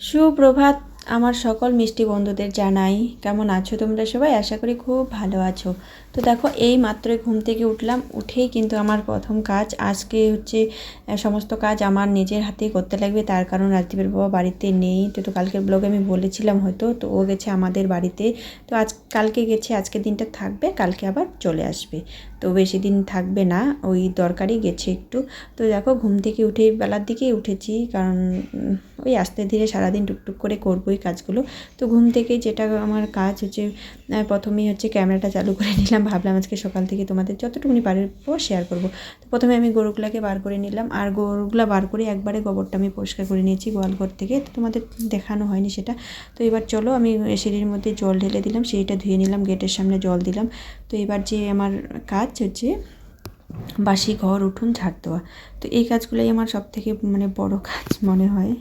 সুপ্রভাত, আমার সকল মিষ্টি বন্ধুদের জানাই। কেমন আছো তোমরা সবাই? আশা করি খুব ভালো আছো। তো দেখো, এই মাত্রই ঘুম থেকে উঠলাম, উঠেই কিন্তু আমার প্রথম কাজ, আজকে হচ্ছে সমস্ত কাজ আমার নিজের হাতেই করতে লাগবে। তার কারণ রাজদীপের বাবা বাড়িতে নেই। তো তো কালকের ব্লগে আমি বলেছিলাম হয়তো, তো ও গেছে আমাদের বাড়িতে। তো আজ, কালকে গেছে আজকে দিনটা থাকবে, কালকে আবার চলে আসবে। তো বেশি দিন থাকবে না, ওই দরকারই গেছে একটু। তো দেখো, ঘুম থেকে উঠে বেলার দিকেই উঠেছি, কারণ ওই আস্তে ধীরে সারাদিন টুকটুক করে করবোই কাজগুলো। তো ঘুম থেকে যেটা আমার কাজ হচ্ছে প্রথমেই হচ্ছে ক্যামেরাটা চালু করে নিলাম। ভাবলাম আজকে সকাল থেকে তোমাদের যতটুকুনি পারব শেয়ার করব। তো প্রথমে আমি গরুগুলাকে বার করে নিলাম, আর গরুগুলা বার করে একবারে গোবরটা আমি পরিষ্কার করে নিয়েছি গোয়ালঘর থেকে। তো তোমাদের দেখানো হয়নি সেটা। তো এবার চলো, আমি সিঁড়ির মধ্যে জল ঢেলে দিলাম, সিঁড়িটা ধুয়ে নিলাম, গেটের সামনে জল দিলাম। তো এবার যে আমার কাজ হচ্ছে বাসি ঘর, উঠুন, ঝাড় দেওয়া। তো এই কাজগুলোই আমার সব থেকে মানে বড় কাজ মনে হয়।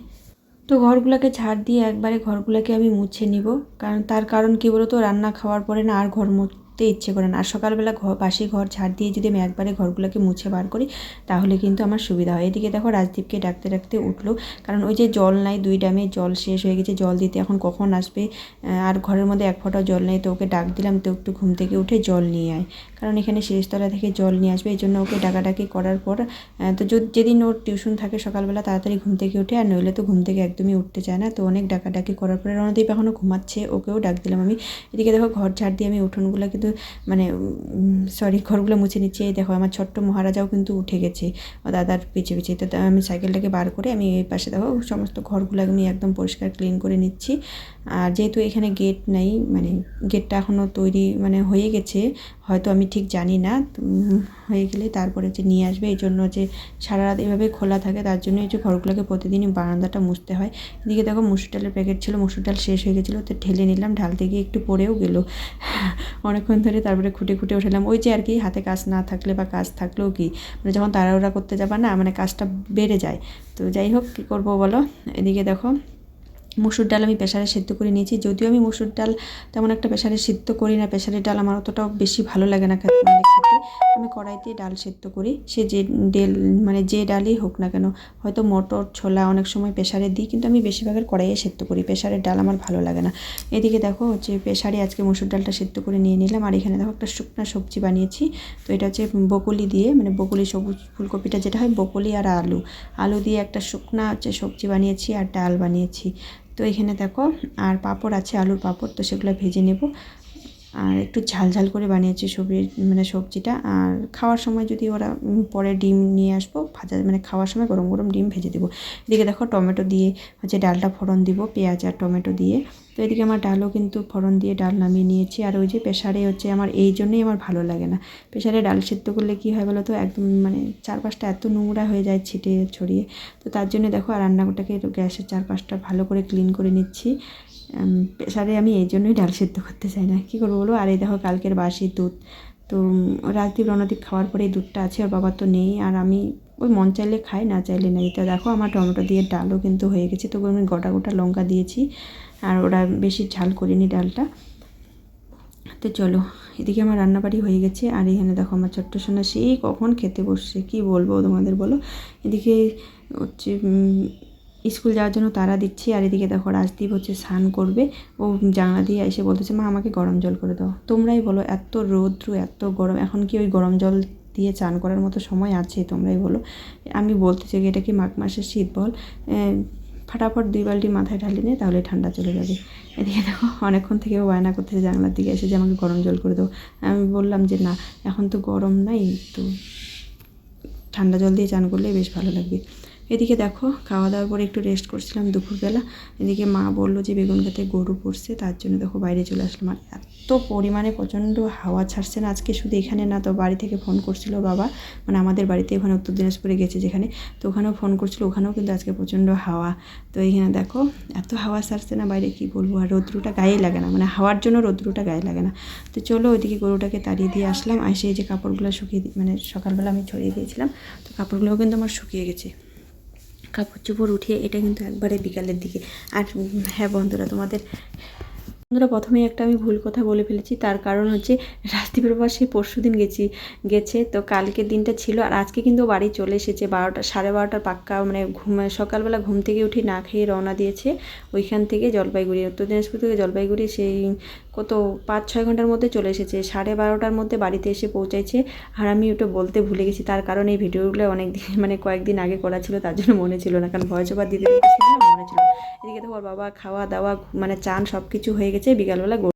তো ঘরগুলোকে ঝাড় দিয়ে একবারে ঘরগুলোকে আমি মুছে নিব। কারণ তার কারণ কী বলতো? রান্না খাওয়ার পরে না আর ঘর মুছতে ইচ্ছে করে না। আর সকালবেলা ঘর পাশে ঘর ঝাড় দিয়ে যদি আমি একবারে ঘরগুলোকে মুছে বার করি, তাহলে কিন্তু আমার সুবিধা হয়। এদিকে দেখো রাজদীপকে ডাকতে ডাকতে উঠল। কারণ ওই যে জল নাই, দুই ড্যামে জল শেষ হয়ে গেছে, জল দিতে এখন কখন আসবে? আর ঘরের মধ্যে এক ফোঁটাও জল নেই, তো ওকে ডাক দিলাম, তো একটু ঘুম থেকে উঠে জল নিয়ে আয়। কারণ এখানে শেষতলা থেকে জল নিয়ে আসবে, এই জন্য ওকে ডাকাডাকি করার পর তো যদি যেদিন ওর টিউশন থাকে সকালবেলা, তাড়াতাড়ি ঘুম থেকে উঠে, আর নইলে তো ঘুম থেকে একদমই উঠতে চায় না, তো অনেক ডাকাডাকি করার পরে রণদীপ এখনও ঘুমাচ্ছে, ওকেও ডাক দিলাম আমি। এদিকে দেখো ঘর ঝাড় দিয়ে আমি উঠোনগুলো কিন্তু মানে সরি ঘরগুলো মুছে নিচ্ছি। দেখো, আমার ছোট্ট মহারাজাও কিন্তু উঠে গেছে। দাদার পিছে পিছে। তো আমি সাইকেলটাকে বার করে আমি এই পাশে দেখো, সমস্ত ঘরগুলো আমি একদম পরিষ্কার ক্লিন করে নিচ্ছি। আর যেহেতু এখানে গেট নাই মানে গেটটা এখনও তৈরি মানে হয়ে গেছে হয়তো আমি ঠিক জানি না হয়ে গেলে তারপরে যে নিয়ে আসবে। এই জন্য যে সারা রাত এভাবে খোলা থাকে, তার জন্য এই যে ঘরগুলোকে প্রতিদিনই বারান্দাটা মুছতে হয়। এদিকে দেখো মুসুর ডালের প্যাকেট ছিল, মুসুর ডাল শেষ হয়ে গেছিল, তো ঢেলে নিলাম, ঢালতে গিয়ে একটু পড়েও গেলো। অনেকক্ষণ ধরে তারপরে খুঁটে খুঁটে উঠালাম। ওই যে আর কি, হাতে কাজ না থাকলে বা কাজ থাকলেও কি মানে যখন তাড়াহুড়া করতে যাবা না মানে কাজটা বেড়ে যায়। তো যাই হোক, কী করব বলো? এদিকে দেখো মুসুর ডাল আমি প্রেশারে সিদ্ধ করে নিয়েছি। যদিও আমি মুসুর ডাল তেমন একটা প্রেশারে সিদ্ধ করি না প্রেশারের ডাল আমার অতটাও বেশি ভালো লাগে না খেতে মানে আমি কড়াইতে ডাল সিদ্ধ করি, সে যে ডেল মানে যে ডালই হোক না কেন, হয়তো মটর, ছোলা অনেক সময় প্রেশারে দিই, কিন্তু আমি বেশিরভাগের কড়াইয়ে সিদ্ধ করি প্রেশারের ডাল আমার ভালো লাগে না। এদিকে দেখো হচ্ছে প্রেশারে আজকে মুসুর ডালটা সিদ্ধ করে নিয়ে নিলাম, আর এখানে দেখো একটা শুকনো সবজি বানিয়েছি। তো এটা হচ্ছে বকুলি দিয়ে মানে বকুলি সবুজ ফুলকপিটা যেটা হয়, বকুলি আর আলু। আলু দিয়ে একটা শুকনা হচ্ছে সবজি বানিয়েছি আর ডাল বানিয়েছি। তো এখানে দেখো, আর পাপড় আছে, আলুর পাপড়, তো সেগুলো ভেজে নেব। আর একটু ঝাল ঝাল করে বানিয়েছি সবজি মানে সবজিটা। আর খাওয়ার সময় যদি ওরা পরে ডিম নিয়ে আসব, ভাজা মানে খাওয়ার সময় গরম গরম ডিম ভেজে দেবো। এদিকে দেখো টমেটো দিয়ে হচ্ছে ডালটা ফোড়ন দিব, পেঁয়াজ আর টমেটো দিয়ে। তো এদিকে আমার ডালও কিন্তু ফোড়ন দিয়ে ডাল নামিয়ে নিয়েছি। আর ওই যে প্রেশারে হচ্ছে আমার এই জন্যই আমার ভালো লাগে না। প্রেশারে ডাল সিদ্ধ করলে কী হয় বলো তো? একদম মানে চারপাশটা এত নোংরা হয়ে যায় ছিটে ছড়িয়ে। তো তার জন্য দেখো আর রান্নাঘরটাকে একটু গ্যাসের চারপাশটা ভালো করে ক্লিন করে নিচ্ছি। প্রেশারে আমি এই জন্যই ডাল সিদ্ধ করতে চাই না। কী করব বলো? আর এই দেখো কালকের বাসি দুধ। তো রাজদীপ রণদীপ খাওয়ার পরে দুধটা আছে, ওর বাবা তো নেই। আর আমি ওই মন চাইলে খাই না চাইলে নেই। তো দেখো আমার টমেটো দিয়ে ডালও কিন্তু হয়ে গেছে। তো আমি গোটা গোটা লঙ্কা দিয়েছি আর ওরা বেশি ঝাল করিনি ডালটা। তো চলো, এদিকে আমার রান্নাবাড়ি হয়ে গেছে। আর এখানে দেখো আমার ছোট্ট সোনা সেই কখন খেতে বসছে? কি বলব তোমাদের বলো? এদিকে হচ্ছে স্কুল যাওয়ার জন্য তারা দিচ্ছি। আর এদিকে দেখো রাজদীপ হচ্ছে স্নান করবে। ও জানলা দিয়ে এসে বলতেছে, মা, আমাকে গরম জল করে দাও। তোমরাই বলো, এত রৌদ্র, এত গরম। এখন কি ওই গরম জল দিয়ে চান করার মতো সময় আছে, তোমরাই বলো। আমি বলতে চাই এটা কি মাঘ মাসের শীত বল? ফাটাফট দুই বালটি মাথায় ঢালি নে তাহলে ঠান্ডা চলে যাবে। এদিকে দেখো, অনেকক্ষণ থেকে বায়না করতেছে, জানলার দিকে এসে যে আমাকে গরম জল করে দেবো আমি বললাম যে, না, এখন তো গরম নাই, তো ঠান্ডা জল দিয়ে চান করলেই বেশ ভালো লাগবে। এদিকে দেখো খাওয়া দাওয়ার পরে একটু রেস্ট করছিলাম দুপুরবেলা। এদিকে মা বলল যে বেগুন গাতে গরু পড়ছে, তার জন্য দেখো বাইরে চলে আসলাম। আর এত পরিমাণে প্রচণ্ড হাওয়া ছাড়ছে না, আজকে শুধু এখানে না, তো বাড়ি থেকে ফোন করছিল বাবা। মানে আমাদের বাড়িতে ওখানে উত্তর দিনাজপুরে গেছে যেখানে, তো ওখানেও ফোন করছিল, ওখানেও কিন্তু আজকে প্রচণ্ড হাওয়া। তো এইখানে দেখো, এত হাওয়া ছাড়ছে না বাইরে, কি বলব, আর রৌদ্রটা গায়ে লাগে না। মানে হাওয়ার জন্য রৌদ্রটা গায়ে লাগে না। তো চলো ওইদিকে গরুটাকে তাড়িয়ে দিয়ে আসলাম। আর সেই যে কাপড়গুলো শুকিয়ে মানে সকালবেলা আমি ছড়িয়ে দিয়েছিলাম, তো কাপড়গুলোও কিন্তু আমার শুকিয়ে গেছে। কাপড় চোপড় উঠিয়ে এটা কিন্তু একবারে বিকালের দিকে। আর হ্যাঁ বন্ধুরা, তোমাদের বন্ধুরা প্রথমেই একটা আমি ভুল কথা বলে ফেলেছি, তার কারণ হচ্ছে রাজদীপের বাবা পরশু দিন গেছি, গেছে, তো কালকের দিনটা ছিল, আর আজকে কিন্তু বাড়ি চলে এসেছে বারোটা, সাড়ে বারোটার পাক্কা মানে ঘুম, সকালবেলা ঘুম থেকে উঠে না খেয়ে রওনা দিয়েছে, ওইখান থেকে জলপাইগুড়ি, উত্তর দিনাজপুর থেকে জলপাইগুড়ি, সেই কত পাঁচ, ছয় ঘণ্টার মধ্যে চলে এসেছে। সাড়ে বারোটার মধ্যে বাড়িতে এসে পৌঁছাইছে আর আমি ওটা বলতে ভুলে গেছি। তার কারণে এই ভিডিওগুলো অনেক দিন মানে কয়েকদিন আগে করা ছিল, তার জন্য মনে ছিল না। কারণ ভয়েস ওভার দিতে মনে ছিল। এদিকে তো বাবা খাওয়া দাওয়া মানে চান সব কিছু হয়ে গেছে। বিকালবেলা